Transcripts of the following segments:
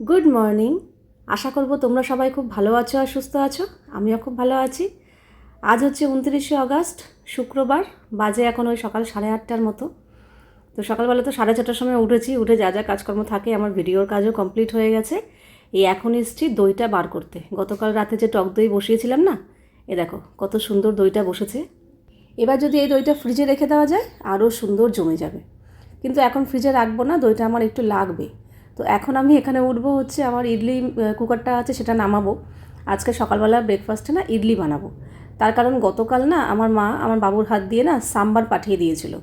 Good morning আশা করব তোমরা সবাই খুব ভালো আছো আর সুস্থ আছো। আমিও খুব ভালো আছি। আজ হচ্ছে উনত্রিশে আগস্ট, শুক্রবার, বাজে এখন ওই সকাল সাড়ে আটটার মতো। তো সকালবেলা তো সাড়ে ছটার সময় উঠেছি, উঠে যা যা কাজকর্ম থাকে, আমার ভিডিওর কাজও কমপ্লিট হয়ে গেছে। এই এখন এসছি দইটা বার করতে। গতকাল রাতে যে টক দই বসিয়েছিলাম না, এ দেখো কত সুন্দর দইটা বসেছে। এবার যদি এই দইটা ফ্রিজে রেখে দেওয়া যায়, আরও সুন্দর জমে যাবে। কিন্তু এখন ফ্রিজে রাখব না, দইটা আমার একটু লাগবে। তো এখন আমি এখানে উঠবো হচ্ছে, আমার ইডলি কুকারটা আছে সেটা নামাবো। আজকে সকালবেলা ব্রেকফাস্টে না ইডলি বানাবো। তার কারণ গতকাল না আমার মা, আমার বাবুর হাত দিয়ে না সাম্বার পাঠিয়ে দিয়েছিল।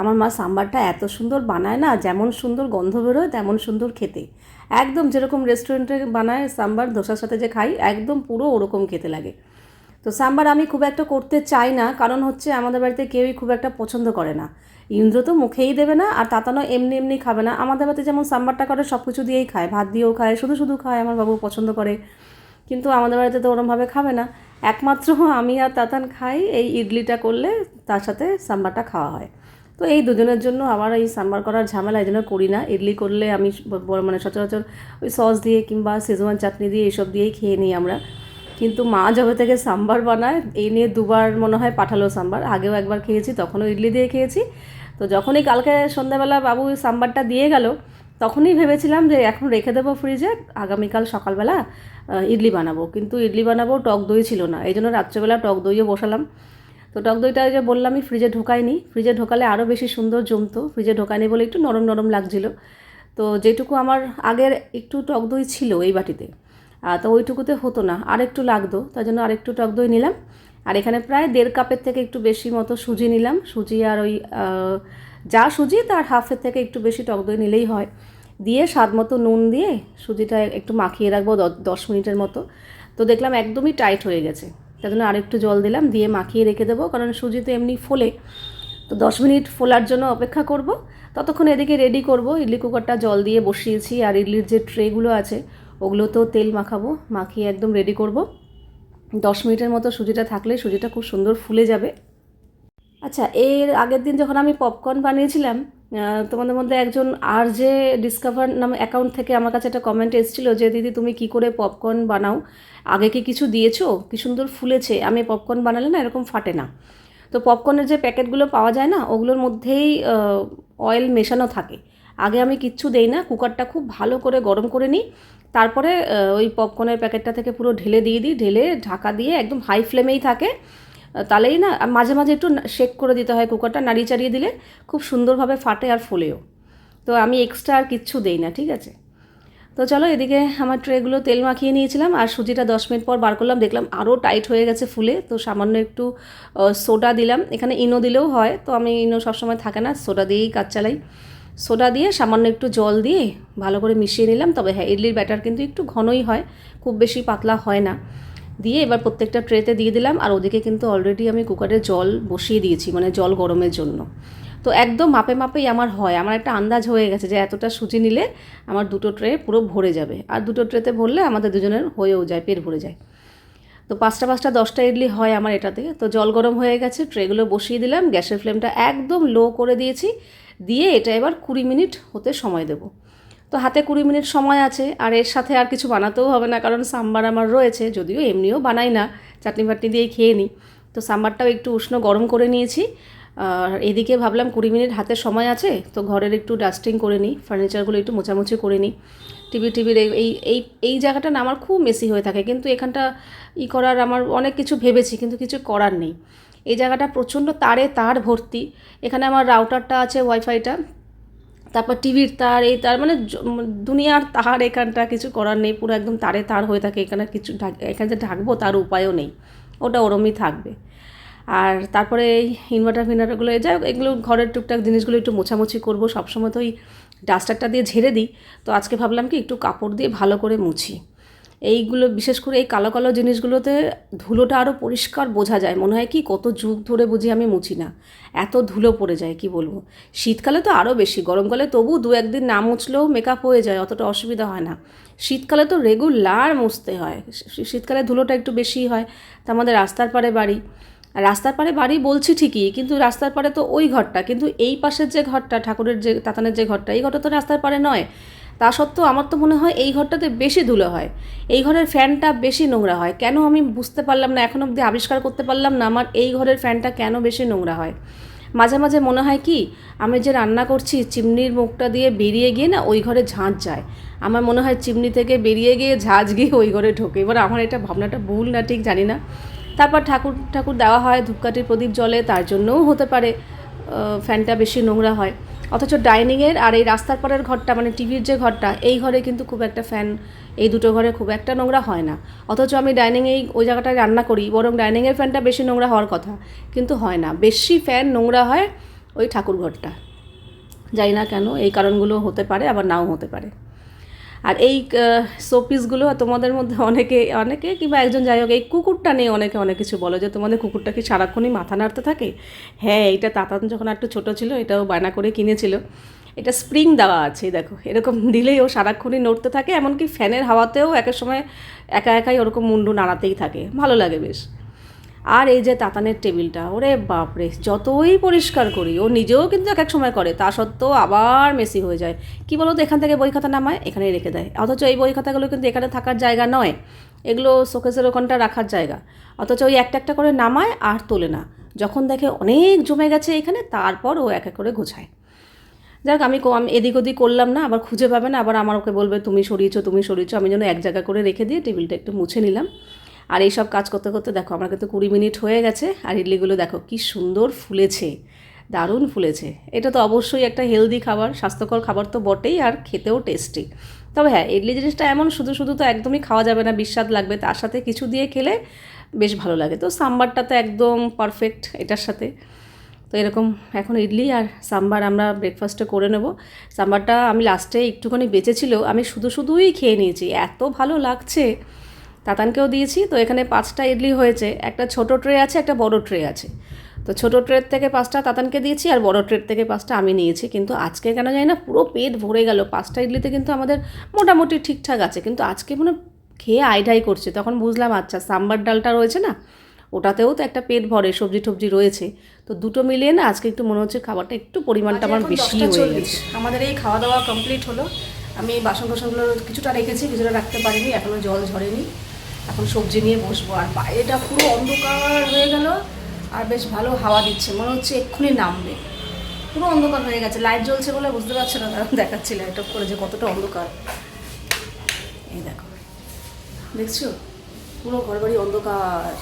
আমার মা সাম্বারটা এত সুন্দর বানায় না, যেমন সুন্দর গন্ধ বেরোয় তেমন সুন্দর খেতে। একদম যেরকম রেস্টুরেন্টে বানায় সাম্বার, ধোসার সাথে যে খাই, একদম পুরো ওরকম খেতে লাগে। তো সাম্বার আমি খুব একটা করতে চাই না, কারণ হচ্ছে আমাদের বাড়িতে কেউই খুব একটা পছন্দ করে না। ইন্দ্র তো মুখেই দেবে না, আর তাতানো এমনি এমনি খাবে না। আমাদের বাড়িতে যেমন সাম্বারটা করে সব কিছু দিয়েই খায়। ভাত দিয়েও খায়, শুধু শুধু খায় আমার বাবু পছন্দ করে। কিন্তু আমাদের বাড়িতে তো ওরমভাবে খাবে না। একমাত্র আমি আর তাতান খাই, এই ইডলিটা করলে তার সাথে সাম্বারটা খাওয়া হয়। তো এই দুজনের জন্য আবার এই সাম্বার করার ঝামেলা এই জন্য করি না। ইডলি করলে আমি মানে সচরাচর ওই সস দিয়ে কিংবা সেজওয়ান চাটনি দিয়ে এইসব দিয়েই খেয়ে নিই আমরা। কিন্তু মা যবে থেকে সাম্বার বানায়, এই নিয়ে দুবার মনে হয় পাঠালো সাম্বার। আগেও একবার খেয়েছি, তখনও ইডলি দিয়ে খেয়েছি। তো যখনই কালকে সন্ধ্যাবেলা বাবু সাম্বারটা দিয়ে গেল, তখনই ভেবেছিলাম যে এখন রেখে দেবো ফ্রিজে আগামীকাল সকালবেলা ইডলি বানাবো। কিন্তু ইডলি বানাবো, টক দই ছিল না। এই জন্য রাত্রেবেলা টক দইও বসালাম। তো টক দইটা যে বললামই ফ্রিজে ঢোকাইনি ফ্রিজে ঢোকালে আরও বেশি সুন্দর জমতো। ফ্রিজে ঢোকায়নি বলে একটু নরম নরম লাগছিল। তো যেটুকু আমার আগের একটু টক দই ছিল এই বাটিতে। তো ওইটুকুতে হতো না। আর একটু লাগতো, তার জন্য আরেকটু টক দই নিলাম। আর এখানে প্রায় দেড় কাপের থেকে একটু বেশি মতো সুজি নিলাম। সুজি আর ওই যা সুজি তার হাফের থেকে একটু বেশি টক দই নিলেই হয়। দিয়ে স্বাদ মতো নুন দিয়ে সুজিটা একটু মাখিয়ে রাখব দশ মিনিটের মতো। তো দেখলাম একদমই টাইট হয়ে গেছে। তার জন্য আরেকটু জল দিলাম, দিয়ে মাখিয়ে রেখে দেবো, কারণ সুজি তো এমনি ফোলে। তো দশ মিনিট ফোলার জন্য অপেক্ষা করব। ততক্ষণ এদিকে রেডি করব। ইডলি কুকারটা জল দিয়ে বসিয়েছি। আর ইডলির যে ট্রেগুলো আছে, ওগুলোতেও তেল মাখাবো। মাখিয়ে একদম রেডি করব। দশ মিনিটের মতো সুজিটা থাকলে সুজিটা খুব সুন্দর ফুলে যাবে। আচ্ছা এর আগের দিন যখন আমি পপকর্ন বানিয়েছিলাম তোমাদের মধ্যে একজন আর যে ডিসকভার নামে অ্যাকাউন্ট থেকে আমার কাছে একটা কমেন্ট এসেছিল যে, দিদি, তুমি কি করে পপকর্ন বানাও? আগে কি কিছু দিয়েছ? কি সুন্দর ফুলেছে? আমি পপকর্ন বানালে না এরকম ফাটে না। তো পপকর্নের যে প্যাকেটগুলো পাওয়া যায় না, ওগুলোর মধ্যেই অয়েল মেশানো থাকে। আগে আমি কিচ্ছু দেই না কুকারটা খুব ভালো করে গরম করে নিই তারপরে ওই পপকর্নের প্যাকেটটা থেকে পুরো ঢেলে দিয়ে দিই, ঢেলে ঢাকা দিয়ে একদম হাই ফ্লেমেই থাকে। তাহলেই না মাঝে মাঝে একটু শেক করে দিতে হয় কুকারটা নাড়িয়ে চাড়িয়ে দিলে খুব সুন্দরভাবে ফাটে আর ফোলেও। তো আমি এক্সট্রা আর কিচ্ছু দেই না, ঠিক আছে? তো চলো এদিকে আমার ট্রেগুলো তেল মাখিয়ে নিয়েছিলাম, আর সুজিটা দশ মিনিট পর বার করলাম, দেখলাম আরও টাইট হয়ে গেছে ফুলে, তো সামান্য একটু সোডা দিলাম। এখানে ইনো দিলেও হয়, তো আমি ইনো সবসময় থাকে না সোডা দিয়েই কাজ চালাই। সোডা দিয়ে সামান্য একটু জল দিয়ে ভালো করে মিশিয়ে নিলাম। তবে হ্যাঁ ইডলির ব্যাটার কিন্তু একটু ঘনই হয়, খুব বেশি পাতলা হয় না। দিয়ে এবার প্রত্যেকটা ট্রেতে দিয়ে দিলাম আর ওদিকে কিন্তু অলরেডি আমি কুকারে জল বসিয়ে দিয়েছি মানে জল গরমের জন্য। তো একদম মাপে মাপেই আমার হয়, আমার একটা আন্দাজ হয়ে গেছে যে এতটা সুজি নিলে আমার দুটো ট্রে পুরো ভরে যাবে। আর দুটো ট্রেতে ভরলে আমাদের দুজনের হয়েও যায়, পেট ভরে যায়। তো পাঁচটা পাঁচটা দশটা ইডলি হয় আমার এটাতে। তো জল গরম হয়ে গেছে, ট্রেগুলো বসিয়ে দিলাম, গ্যাসের ফ্লেমটা একদম লো করে দিয়েছি। দিয়ে এটা এবার কুড়ি মিনিট হতে সময় দেবো। তো হাতে কুড়ি মিনিট সময় আছে, আর এর সাথে আর কিছু বানাতেও হবে না, কারণ সাম্বার আমার রয়েছে, যদিও এমনিও বানাই না, চাটনি ফাটনি দিয়ে খেয়ে নিই। তো সাম্বারটাও একটু উষ্ণ গরম করে নিয়েছি, আর এদিকে ভাবলাম কুড়ি মিনিট হাতে সময় আছে, তো ঘরের একটু ডাস্টিং করে নিই, ফার্নিচারগুলো একটু মোছামুছি করে নিই। টিভি টিভির এই এই এই জায়গাটা না আমার খুব মেসি হয়ে থাকে, কিন্তু এখানটা ই করার আমার অনেক কিছু ভেবেছি, কিন্তু কিছু করার নেই। এই জায়গাটা প্রচণ্ড তারে তার ভর্তি। এখানে আমার রাউটারটা আছে ওয়াইফাইটা তারপর টিভির তার, এই তার মানে দুনিয়ার তার এখানটা কিছু করার নেই, পুরো একদম তারে তার হয়ে থাকে। এখানে কিছু এখানে যে ঢাকবো তার উপায়ও নেই। ওটা ওরমই থাকবে। আর তারপরে এই ইনভার্টার ফিনভার্টারগুলো যাই হোক, এগুলো ঘরের টুকটাক জিনিসগুলো একটু মোছামুছি করব। সবসময় তো ওই ডাস্টারটা দিয়ে ঝেড়ে দিই। তো আজকে ভাবলাম কি একটু কাপড় দিয়ে ভালো করে মুছি। এইগুলো, বিশেষ করে এই কালো কালো জিনিসগুলোতে ধুলোটা আরও পরিষ্কার বোঝা যায়। মনে হয় কি, কত যুগ ধরে বুঝি আমি মুছি না। এত ধুলো পড়ে যায়, কি বলব? শীতকালে তো আরও বেশি, গরমকালে তবু দু একদিন না মুছলেও মেকআপ হয়ে যায়, অতটা অসুবিধা হয় না। শীতকালে তো রেগুলার মুছতে হয়। শীতকালে ধুলোটা একটু বেশি হয়। তা আমাদের রাস্তার পাড়ে বাড়ি। রাস্তার পাড়ে বাড়ি বলছি ঠিকই, কিন্তু রাস্তার পাড়ে তো ওই ঘরটা, কিন্তু এই পাশের যে ঘরটা, ঠাকুরের যে, তাতানের যে ঘরটা, এই ঘরটা তো রাস্তার পাড়ে নয়। তা সত্ত্বেও আমার তো মনে হয় এই ঘরটাতে বেশি ধুলো হয়। এই ঘরের ফ্যানটা বেশি নোংরা হয়। কেন আমি বুঝতে পারলাম না, এখন অবধি আবিষ্কার করতে পারলাম না আমার এই ঘরের ফ্যানটা কেন বেশি নোংরা হয়। মাঝে মাঝে মনে হয় কি, আমি যে রান্না করছি চিমনির মুখটা দিয়ে বেরিয়ে গিয়ে না ওই ঘরে ঝাঁঝ যায়। আমার মনে হয় চিমনি থেকে বেরিয়ে গিয়ে ঝাঁঝ গিয়ে ওই ঘরে ঢোকে। এবার আমার এটা ভাবনাটা ভুল না ঠিক জানি না। তারপর ঠাকুর ঠাকুর দেওয়া হয় ধূপকাঠির প্রদীপ জলে তার জন্যও হতে পারে ফ্যানটা বেশি নোংরা হয়। অথচ ডাইনিংয়ের আর এই রাস্তার পরের ঘরটা মানে টিভির যে ঘরটা, এই ঘরে কিন্তু খুব একটা ফ্যান, এই দুটো ঘরে খুব একটা নোংরা হয় না। অথচ আমি ডাইনিংয়েই ওই জায়গাটায় রান্না করি, বরং ডাইনিংয়ের ফ্যানটা বেশি নোংরা হওয়ার কথা, কিন্তু হয় না। বেশি ফ্যান নোংরা হয় ওই ঠাকুর ঘরটা। জানি না কেন, এই কারণগুলো হতে পারে, আবার নাও হতে পারে। আর এই শোপিসগুলো তোমাদের মধ্যে অনেকে অনেকে কিংবা একজন যাই হোক, এই কুকুরটা নিয়ে অনেকে অনেক কিছু বলো যে তোমাদের কুকুরটা কি সারাক্ষণই মাথা নাড়তে থাকে? হ্যাঁ এইটা তাতান যখন একটু ছোটো ছিল, এটাও বায়না করে কিনেছিল। এটা স্প্রিং দেওয়া আছে, দেখো, এরকম দিলেই ও সারাক্ষণই নড়তে থাকে, এমনকি ফ্যানের হাওয়াতেও এক এক সময় একা একাই ওরকম মুন্ডু নাড়াতেই থাকে। ভালো লাগে বেশ। আর এই যে তাতানের টেবিলটা, ওরে বাপরে, যতই পরিষ্কার করি, ও নিজেও কিন্তু এক এক সময় করে, তা সত্ত্বেও আবার মেসি হয়ে যায়। কি বলো তো এখান থেকে বই খাতা নামায়, এখানেই রেখে দেয়। অথচ এই বই খাতাগুলো কিন্তু এখানে থাকার জায়গা নয়, এগুলো শোকেসের ওখানটা রাখার জায়গা। অথচ ওই একটা একটা করে নামায় আর তোলে না। যখন দেখে অনেক জমে গেছে এখানে, তারপর ও এক এক করে গোছায়। যাক, আমি আমি এদিক ওদিক করলাম না, আবার খুঁজে পাবে না, আবার আমার ওকে বলবে, তুমি সরিয়েছো তুমি সরিয়েছো। আমি যেন এক জায়গা করে রেখে দিয়ে টেবিলটা একটু মুছে নিলাম। আর এইসব কাজ করতে করতে দেখো, আমার কিন্তু কুড়ি মিনিট হয়ে গেছে, আর ইডলিগুলো দেখো কি সুন্দর ফুলেছে, দারুণ ফুলেছে। এটা তো অবশ্যই একটা হেলদি খাবার, স্বাস্থ্যকর খাবার তো বটেই আর খেতেও টেস্টি তবে হ্যাঁ ইডলি জিনিসটা এমন শুধু শুধু তো একদমই খাওয়া যাবে না, বিস্বাদ লাগবে, তার সাথে কিছু দিয়ে খেলে বেশ ভালো লাগে। তো সাম্বারটা তো একদম পারফেক্ট এটার সাথে। তো এরকম এখন ইডলি আর সাম্বার আমরা ব্রেকফাস্টে করে নেব। সাম্বারটা আমি লাস্টে একটুখানি বেঁচেছিল আমি শুধু শুধুই খেয়ে নিয়েছি, এত ভালো লাগছে। তাতানকেও দিয়েছি। তো এখানে পাঁচটা ইডলি হয়েছে। একটা ছোট ট্রে আছে একটা বড় ট্রে আছে। তো ছোটো ট্রের থেকে পাঁচটা তাতানকে দিয়েছি আর বড় ট্রের থেকে পাঁচটা আমি নিয়েছি। কিন্তু আজকে কেন জানি না পুরো পেট ভরে গেল। পাঁচটা ইডলিতে কিন্তু আমাদের মোটামুটি ঠিকঠাক আছে। কিন্তু আজকে মানে খেয়ে আইডাই করছে। তখন বুঝলাম আচ্ছা সাম্বার ডালটা রয়েছে না? ওটাতেও তো একটা পেট ভরে সবজি টবজি রয়েছে। তো দুটো মিলিয়ে না আজকে একটু মনে হচ্ছে খাবারটা একটু পরিমাণটা আমার বেশি হয়ে গেছে। আমাদের এই খাওয়া দাওয়া কমপ্লিট হলো। আমি বাসন কোসনগুলো কিছুটা রেখেছি কিছুটা রাখতে পারিনি। এখনও জল ঝরেনি। এখন সবজি নিয়ে বসবো। আর বাইরেটা পুরো অন্ধকার হয়ে গেল। আর বেশ ভালো হাওয়া দিচ্ছে। মনে হচ্ছে এক্ষুনি নামবে। পুরো অন্ধকার হয়ে গেছে। লাইট জ্বলছে বলে বুঝতে পারছে না তারা। দেখাচ্ছি লাইট অফ করে যে কতটা অন্ধকার। এই দেখো। দেখছ? পুরো ঘর বাড়ি অন্ধকার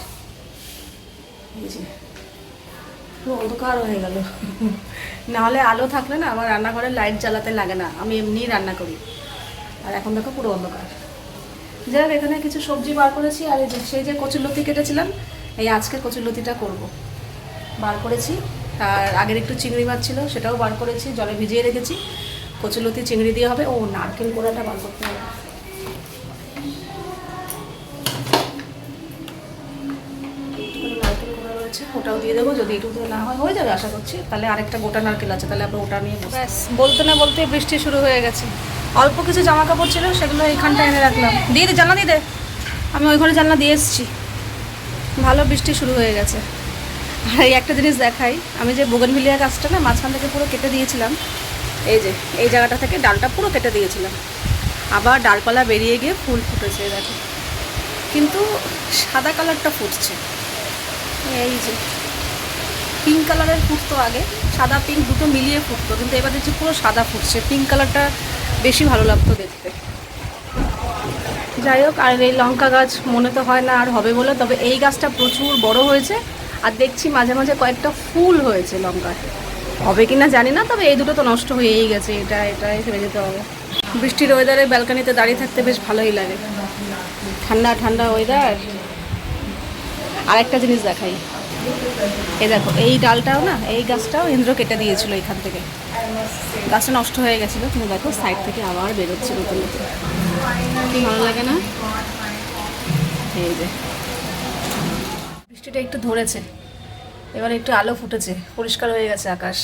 পুরো অন্ধকার হয়ে গেল। নাহলে আলো থাকলে না আমার রান্নাঘরে লাইট জ্বালাতে লাগে না। আমি এমনিই রান্না করি। আর এখন দেখো পুরো অন্ধকার। যাই এখানে কিছু সবজি বার করেছি, আর এই যে সেই যে কচুরলতি কেটেছিলাম, এই আজকে কচুরলতিটা করব। বার করেছি, আর আগের একটু চিংড়ি মাছ ছিল, সেটাও বার করেছি, জলে ভিজিয়ে রেখেছি। কচুরলতি চিংড়ি দিয়ে হবে, ও নারকেল গোড়াটা বার করতে হবে। ওটাও দিয়ে দেবো। যদি একটু না হয়, হয়ে যাবে, আশা করছি। তাহলে আরেকটা গোটা নারকেল আছে, তাহলে আমরা ওটা নিয়ে ব্যাস, বলতে না বলতে বৃষ্টি শুরু হয়ে গেছে। অল্প কিছু জামা কাপড় ছিল, সেগুলো এইখানটা এনে রাখলাম। দিয়ে দে, জানলা দিয়ে দে। আমি ওই ঘরে জানলা দিয়ে এসেছি। ভালো বৃষ্টি শুরু হয়ে গেছে। আর এই একটা জিনিস দেখাই, আমি যে বোগনভিলিয়া গাছটা না, মাঝখান থেকে পুরো কেটে দিয়েছিলাম, এই যে, এই জায়গাটা থেকে ডালটা পুরো কেটে দিয়েছিলাম। আবার ডালপালা বেরিয়ে গিয়ে ফুল ফুটেছে, দেখো। কিন্তু সাদা কালারটা ফুটছে। এই যে পিঙ্ক কালারের ফুটতো আগে, সাদা পিঙ্ক দুটো মিলিয়ে ফুটতো কিন্তু এবার দেখছি পুরো সাদা ফুটছে। পিঙ্ক কালারটা বেশি ভালো লাগতো দেখতে। যাই হোক, আর এই লঙ্কা গাছ মনে তো হয় না আর হবে বলে, তবে এই গাছটা প্রচুর বড় হয়েছে, আর দেখছি মাঝে মাঝে কয়েকটা ফুল হয়েছে লঙ্কার হবে কি না জানি না, তবে এই দুটো তো নষ্ট হয়েই গেছে, এটা এটাই ফেলে যেতে হবে। বৃষ্টির ওয়েদারে ব্যালকানিতে দাঁড়িয়ে থাকতে বেশ ভালোই লাগে। ঠান্ডা ঠান্ডা ওয়েদার আর একটা জিনিস দেখাই। এই দেখো, এই ডালটাও না, এই গাছটাও ইন্দ্র কেটে দিয়েছিল এখান থেকে। গাছটা নষ্ট হয়ে গেছিল, কিন্তু দেখো সাইড থেকে আবার বেরোচ্ছে নতুন নতুন। কি ভালো লাগে না? এই যে। বৃষ্টিটা একটু ধরেছে, এবার একটু আলো ফুটেছে, পরিষ্কার হয়ে গেছে আকাশ।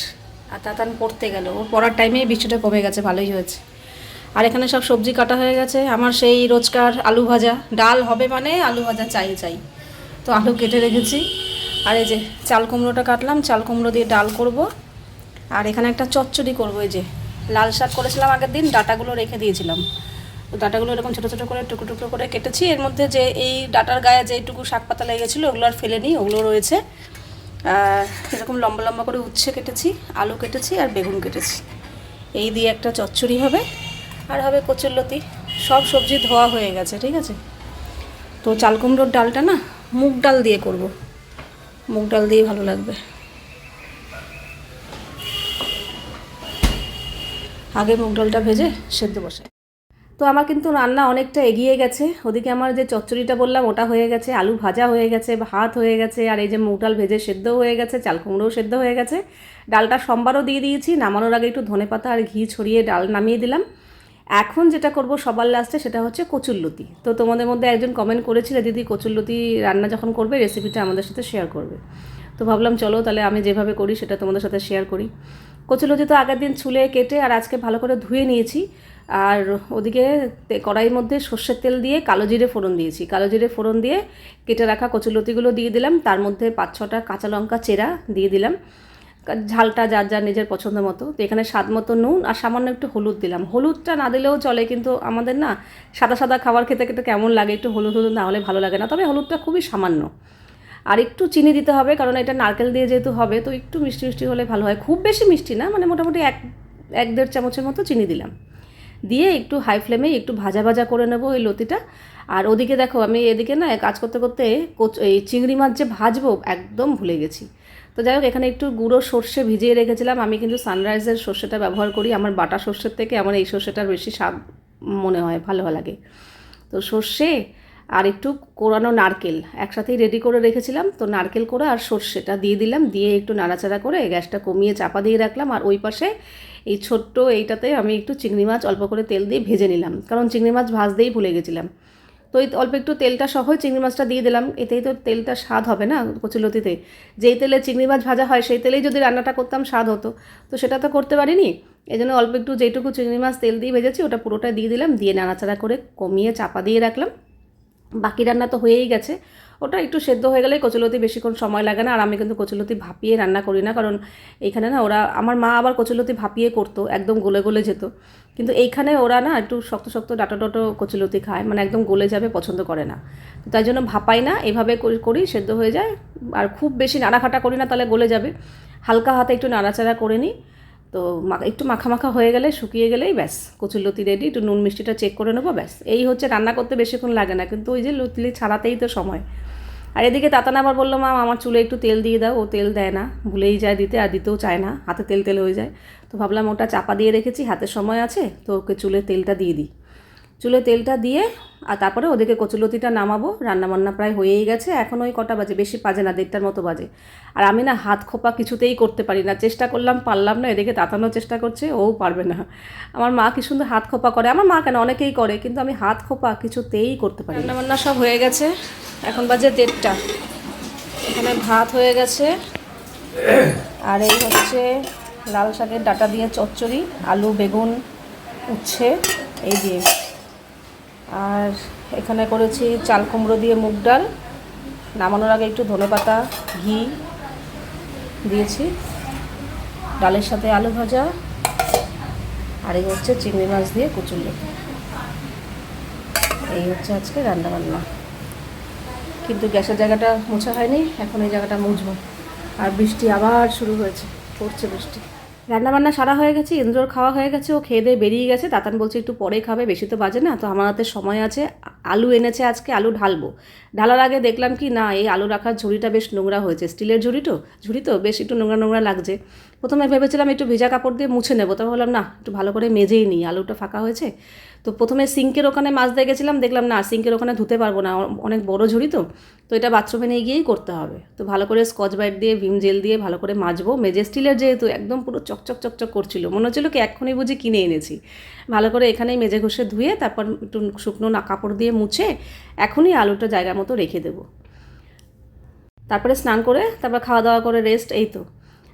আর তাতান পড়তে গেল, ওর পড়ার টাইমেই বৃষ্টিটা কমে গেছে, ভালোই হয়েছে। আর এখানে সব সবজি কাটা হয়ে গেছে, আমার সেই রোজকার আলু ভাজা। ডাল হবে মানে আলু ভাজা চাই চাই। তো আলু কেটে রেখেছি। আর এই যে চাল কুমড়োটা কাটলাম, চাল কুমড়ো দিয়ে ডাল করব। আর এখানে একটা চচ্চড়ি করব, এই যে লাল শাক করেছিলাম আগের দিন, ডাটাগুলো রেখে দিয়েছিলাম। তো ডাটাগুলো এরকম ছোটো ছোটো করে, টুকরো টুকরো করে কেটেছি। এর মধ্যে যে এই ডাটার গায়ে যে এইটুকু শাক পাতা লেগেছিলো, ওগুলো আর ফেলে নিই ওগুলো রয়েছে। এরকম লম্বা লম্বা করে উচ্ছে কেটেছি, আলু কেটেছি আর বেগুন কেটেছি। এই দিয়ে একটা চচ্চড়ি হবে। আর হবে কচুরলতি। সব সবজি ধোয়া হয়ে গেছে, ঠিক আছে? তো চাল কুমড়োর ডালটা না মুগ ডাল দিয়ে করব। মুগ ডাল দিয়ে ভালো লাগবে। আগে মুগ ডালটা ভেজে সেদ্ধ বসে তো আমার কিন্তু রান্না অনেকটা এগিয়ে গেছে। ওদিকে আমার যে চচ্চড়িটা বললাম, ওটা হয়ে গেছে, আলু ভাজা হয়ে গেছে, ভাত হয়ে গেছে, আর এই যে মুগ ডাল ভেজে সেদ্ধ হয়ে গেছে, চাল কুমড়োও সেদ্ধ হয়ে গেছে। ডালটা সোমবারও দিয়ে দিয়েছি, নামানোর আগে একটু ধনে পাতা আর ঘি ছড়িয়ে ডাল নামিয়ে দিলাম। এখন যেটা করব সবার লাস্টে সেটা হচ্ছে কচুরলতি তো তোমাদের মধ্যে একজন কমেন্ট করেছিলে, দিদি কচুরলতি রান্না যখন করবে রেসিপিটা আমাদের সাথে শেয়ার করবে। তো ভাবলাম, চলো তাহলে আমি যেভাবে করি সেটা তোমাদের সাথে শেয়ার করি। কচুরলতি তো আগের দিন ছুলে কেটে আর আজকে ভালো করে ধুয়ে নিয়েছি। আর ওদিকে কড়াইয়ের মধ্যে সর্ষের তেল দিয়ে কালো জিরে ফোড়ন দিয়েছি। কালো জিরে ফোড়ন দিয়ে কেটে রাখা কচুরলতিগুলো দিয়ে দিলাম। তার মধ্যে পাঁচ ছটা কাঁচা লঙ্কা চেরা দিয়ে দিলাম। ঝালটা যার যার নিজের পছন্দ মতো। তো এখানে স্বাদ মতো নুন আর সামান্য একটু হলুদ দিলাম। হলুদটা না দিলেও চলে কিন্তু আমাদের না সাদা সাদা খাবার খেতে খেতে কেমন লাগে একটু হলুদ হলুদ না হলে ভালো লাগে না। তবে হলুদটা খুবই সামান্য। আর একটু চিনি দিতে হবে কারণ এটা নারকেল দিয়ে যেহেতু হবে তো একটু মিষ্টি মিষ্টি হলে ভালো হয়। খুব বেশি মিষ্টি না মানে মোটামুটি এক এক দেড় চামচের মতো চিনি দিলাম। দিয়ে একটু হাই ফ্লেমে একটু ভাজা ভাজা করে নেব ওই লতিটা। আর ওদিকে দেখো আমি এদিকে না কাজ করতে করতে এই চিংড়ি মাছ যে ভাজবো একদম ভুলে গেছি। তো যাই হোক, এখানে একটু গুঁড়ো সর্ষে ভিজিয়ে রেখেছিলাম। আমি কিন্তু সানরাইজের সর্ষেটা ব্যবহার করি। আমার বাটা সর্ষের থেকে আমার এই সর্ষেটার বেশি স্বাদ মনে হয়, ভালো লাগে। তো সর্ষে আর একটু কোরানো নারকেল একসাথেই রেডি করে রেখেছিলাম। তো নারকেল করে আর সর্ষেটা দিয়ে দিলাম। দিয়ে একটু নাড়াচাড়া করে গ্যাসটা কমিয়ে চাপা দিয়ে রাখলাম। আর ওই পাশে এই ছোট্ট এইটাতে আমি একটু চিংড়ি মাছ অল্প করে তেল দিয়ে ভেজে নিলাম। কারণ চিংড়ি মাছ ভাজতেই ভুলে গেছিলাম। তো এই অল্প একটু তেলটা সহই চিংড়ি মাছটা দিয়ে দিলাম। এতেই তো তেলটা স্বাদ হবে না কচুলতিতে যেই তেলে চিংড়ি মাছ ভাজা হয়, সেই তেলেই যদি রান্নাটা করতাম স্বাদ হতো। তো সেটা তো করতে পারিনি। এই জন্য অল্প একটু যেটুকু চিংড়ি মাছ তেল দিয়ে ভেজেছি, ওটা পুরোটা দিয়ে দিলাম। দিয়ে নাড়াচাড়া করে কমিয়ে চাপা দিয়ে রাখলাম। বাকি রান্না তো হয়েই গেছে। ওটা একটু সেদ্ধ হয়ে গেলে কচুলতি বেশিক্ষণ সময় লাগে না, আর আমি কিন্তু কচুলতি ভাপিয়ে রান্না করি না, কারণ এইখানে না ওরা, আমার মা আবার কচুলতি ভাপিয়ে করতো, একদম গলে গলে যেত। কিন্তু এইখানে ওরা না একটু শক্ত শক্ত ডাটো ডাটো কচুলতি খায় মানে একদম গলে যাবে, পছন্দ করে না। তো তাই জন্য ভাপাই না, এভাবে করি- সেদ্ধ হয়ে যায়। আর খুব বেশি নাড়াখাটা করি না, তাহলে গলে যাবে। হালকা হাতে একটু নাড়াচাড়া করে নিই। তো একটু মাখা মাখা হয়ে গেলে শুকিয়ে গেলেই ব্যাস, কচুর লতি রেডি একটু নুন মিষ্টিটা চেক করে নেব, ব্যাস। এই হচ্ছে রান্না করতে বেশিক্ষণ লাগে না, কিন্তু ওই যে লতি ছাড়াতেই তো সময়। আর এদিকে তাতা আবার বলল, মা, আমার চুলে একটু তেল দিয়ে দাও, ও তেল দেয় না, ভুলেই যায় দিতে, আর দিতেও চায় না, হাতে তেল তেল হয়ে যায়। তো ভাবলাম ওটা চাপা দিয়ে রেখেছি, হাতে সময় আছে, তো ওকে চুলে তেলটা দিয়ে দিই। চুলে তেলটা দিয়ে, আর তারপরে ওদিকে কচুলতিটা নামাবো। রান্নাবান্না প্রায় হয়েই গেছে। এখন ওই কটা বাজে, বেশি বাজে না, দেড়টার মতো বাজে। আর আমি না হাত খোপা কিছুতেই করতে পারি না। চেষ্টা করলাম, পারলাম না, এদিকে তাতানোর চেষ্টা করছে, ও পারবে না। আমার মা কি সুন্দর হাত খোপা করে। আমার মা কেন, অনেকেই করে, কিন্তু আমি হাত খোপা কিছুতেই করতে পারি রান্নাবান্না সব হয়ে গেছে। এখন বাজে দেড়টা। এখানে ভাত হয়ে গেছে। আর এই হচ্ছে লাল শাকের ডাটা দিয়ে চচ্চড়ি, আলু, বেগুন উচ্ছে, এই দিয়ে। আর এখানে করেছি চাল কুমড়ো দিয়ে মুগ ডাল। নামানোর আগে একটু ধনেপাতা ঘি দিয়েছি। ডালের সাথে আলু ভাজা আর এই হচ্ছে চিংড়ি মাছ দিয়ে কুচুর এই হচ্ছে আজকে রান্না বান্না কিন্তু গ্যাসের জায়গাটা মোছা হয়নি, এখন এই জায়গাটা মুছবো। আর বৃষ্টি আবার শুরু হয়েছে, পড়ছে বৃষ্টি। রান্নাবান্না সারা হয়ে গেছে ইন্দ্রর খাওয়া হয়ে গেছে, ও খেয়ে দিয়ে বেরিয়ে গেছে। তাতান বলছে, একটু পরে খাবে, বেশি তো বাজে না। তো আমার হাতে সময় আছে, আলু এনেছে আজকে, আলু ঢালবো। ঢালার আগে দেখলাম কি, না, এই আলু রাখার ঝুড়িটা বেশ নোংরা হয়েছে। স্টিলের ঝুড়ি তো? ঝুড়ি তো? বেশ একটু নোংরা নোংরা লাগছে। প্রথমে ভেবেছিলাম একটু ভেজা কাপড় দিয়ে মুছে নেব তবে বললাম না, একটু ভালো করে মেজেই নিই, আলুটা ফাঁকা হয়েছে। তো প্রথমে সিঙ্কের ওখানে মাছ দিয়ে গেছিলাম, দেখলাম, না, সিঙ্কের ওখানে ধুতে পারব না অনেক বড় ঝুড়ি তো। তো এটা বাথরুমে নিয়ে গিয়েই করতে হবে। তো ভালো করে স্কচ ব্রাইট দিয়ে, ভিম জেল দিয়ে ভালো করে মাজবো। মেজে স্টিলের যেহেতু একদম পুরো চকচক চকচক করছিল, মনে হচ্ছিল কি এক্ষুনি বুঝি কিনে এনেছি। ভালো করে এখানেই মেজে ঘষে ধুয়ে, তারপর একটু শুকনো না, কাপড় দিয়ে মুছে এখনই আলুটা জায়গা মতো রেখে দেবো। তারপরে স্নান করে, তারপর খাওয়া দাওয়া করে রেস্ট এই তো।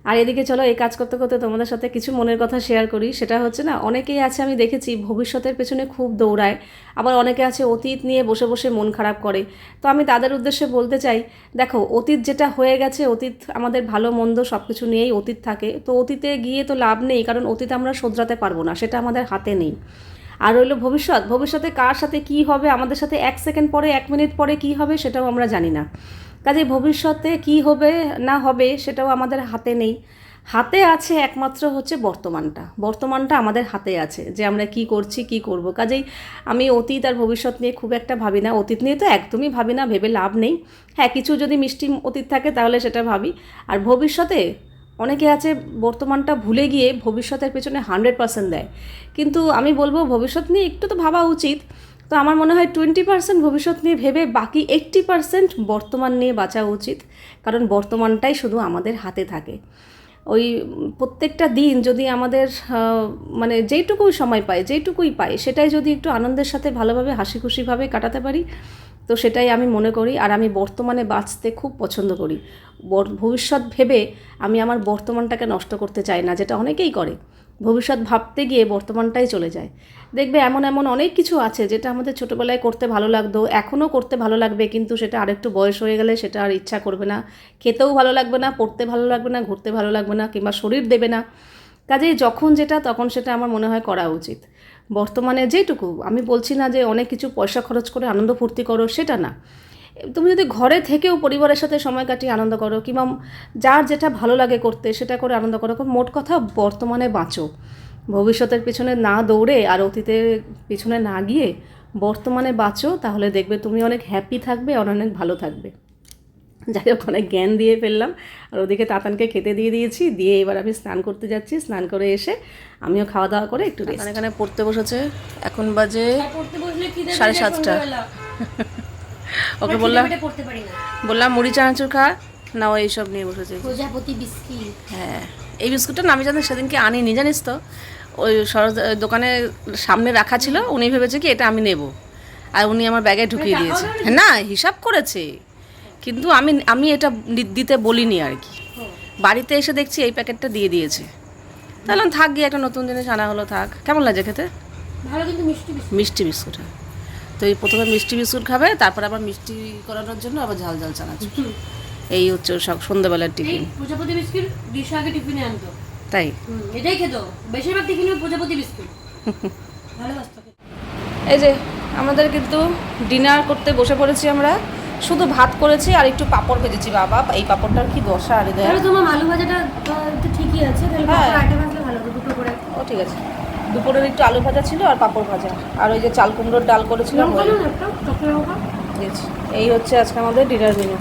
আর এদিকে চলো, এই কাজ করতে করতে তোমাদের সাথে কিছু মনের কথা শেয়ার করি। সেটা হচ্ছে না, অনেকেই আছে আমি দেখেছি ভবিষ্যতের পেছনে খুব দৌড়ায়, আবার অনেকে আছে অতীত নিয়ে বসে বসে মন খারাপ করে। তো আমি তাদের উদ্দেশ্যে বলতে চাই, দেখো, অতীত যেটা হয়ে গেছে, অতীত আমাদের ভালো, মন্দ সব কিছু নিয়েই অতীত থাকে। তো অতীতে গিয়ে তো লাভ নেই, কারণ অতীত আমরা শোধরাতে পারব না, সেটা আমাদের হাতে নেই। আর রইল ভবিষ্যৎ, ভবিষ্যতে কার সাথে কি হবে, আমাদের সাথে এক সেকেন্ড পরে, এক মিনিট পরে কি হবে, সেটাও আমরা জানি না। কাজে ভবিষ্যতে কি হবে, না হবে সেটাও আমাদের হাতে নেই। হাতে আছে একমাত্র হচ্ছে বর্তমানটা। বর্তমানটা আমাদের হাতে আছে যে আমরা কি করছি, কি করব। কাজেই আমি অতীত আর ভবিষ্যৎ নিয়ে খুব একটা ভাবি না। অতীত নিয়ে তো একদমই ভাবি না, ভেবে লাভ নেই। হ্যাঁ কিছু যদি মিষ্টি অতীত থাকে তাহলে সেটা ভাবি। আর ভবিষ্যতে অনেকে আছে বর্তমানটা ভুলে গিয়ে ভবিষ্যতের পেছনে হান্ড্রেড পার্সেন্ট দেয়। কিন্তু আমি বলব ভবিষ্যৎ নিয়ে একটু তো ভাবা উচিত। তো আমার মনে হয় টোয়েন্টি পার্সেন্ট ভবিষ্যৎ নিয়ে ভেবে বাকি এইট্টি পার্সেন্ট বর্তমান নিয়ে বাঁচা উচিত, কারণ বর্তমানটাই শুধু আমাদের হাতে থাকে। ওই প্রত্যেকটা দিন যদি আমাদের মানে যেইটুকুই সময় পাই যেইটুকুই পাই, সেটাই যদি একটু আনন্দের সাথে ভালোভাবে হাসি খুশিভাবে কাটাতে পারি, তো সেটাই আমি মনে করি। আর আমি বর্তমানে বাঁচতে খুব পছন্দ করি। ভবিষ্যৎ ভেবে আমি আমার বর্তমানটাকে নষ্ট করতে চাই না, যেটা অনেকেই করে। ভবিষ্যৎ ভাবতে গিয়ে বর্তমানটাই চলে যায়। দেখবে এমন এমন অনেক কিছু আছে যেটা আমাদের ছোটোবেলায় করতে ভালো লাগতো, এখনও করতে ভালো লাগবে কিন্তু সেটা আরেকটু বয়স হয়ে গেলে সেটা আর ইচ্ছা করবে না। খেতেও ভালো লাগবে না, পড়তে ভালো লাগবে না, ঘুরতে ভালো লাগবে না কিংবা শরীর দেবে না। কাজেই যখন যেটা তখন সেটা আমার মনে হয় করা উচিত। বর্তমানে যেটুকু, আমি বলছি না যে অনেক কিছু পয়সা খরচ করে আনন্দ ফুর্তি করো, সেটা না। তুমি যদি ঘরে থেকেও পরিবারের সাথে সময় কাটিয়ে আনন্দ করো কিংবা যার যেটা ভালো লাগে করতে সেটা করে আনন্দ করো মোট কথা বর্তমানে বাঁচো। ভবিষ্যতের পিছনে না দৌড়ে আর অতীতের পিছনে না গিয়ে বর্তমানে বাঁচো তাহলে দেখবে তুমি অনেক হ্যাপি থাকবে আর অনেক ভালো থাকবে। যাই হোক অনেক জ্ঞান দিয়ে ফেললাম। আর ওদিকে তাতানকে খেতে দিয়ে দিয়েছি দিয়ে এবার আমি স্নান করতে যাচ্ছি। স্নান করে এসে আমিও খাওয়া দাওয়া করে একটু এখানে এখানে পড়তে বসেছে। এখন বাজে খিদে সাড়ে সাতটা। ওকে বললাম বললাম মুড়ি চানাচুর খা। না ও এইসব নিয়ে বসেছে প্রজাপতি বিস্কিট। হ্যাঁ। এই বিস্কুটটা আমি জানি সেদিনকে আনিনি জানিস তো? ওই সরজ দোকানের সামনে রাখা ছিল উনি ভেবেছে কি এটা আমি নেব। আর উনি আমার ব্যাগে ঢুকিয়ে দিয়েছে। না হিসাব করেছে। কিন্তু আমি আমি এটা দিতে বলিনি আর কি। বাড়িতে এসে দেখছি এই প্যাকেটটা দিয়ে দিয়েছে। তাহলে থাক গিয়ে একটা নতুন জিনিস আনা হলো থাক। কেমন লাগে খেতে? ভালো কিন্তু মিষ্টি মিষ্টি বিস্কুট হ্যাঁ। তো এই প্রথমে মিষ্টি বিস্কুট খাবে তারপর আবার মিষ্টি করানোর জন্য আবার ঝাল ঝাল চানাচুর। এই হচ্ছে ওর সব সন্ধ্যাবেলার টিফিন। প্রজাপতি বিস্কিট দিশা আগে টিফিনে আনতো। তাই? এটাই খেতো। বেশিরভাগ টিফিনে প্রজাপতি বিস্কিট। এই যে আমাদের কিন্তু ডিনার করতে বসে পড়েছি আমরা। শুধু ভাত করেছি আর একটু পাঁপড় ভেজেছি বাবা। এই পাঁপড়টার কি দশা আর তাহলে তোমার আলু ভাজাটা ঠিকই আছে তাহলে হ্যাঁ। পাঁপড় আইটেম আসলে ভালো দুটো করে। ও ঠিক আছে। দুপুরের একটু আলু ভাজা ছিল আর পাঁপড় ভাজা। আর ওই যে চাল কুমড়োর ডাল করেছিলাম। এই হচ্ছে আজকে আমাদের ডিনার মেনু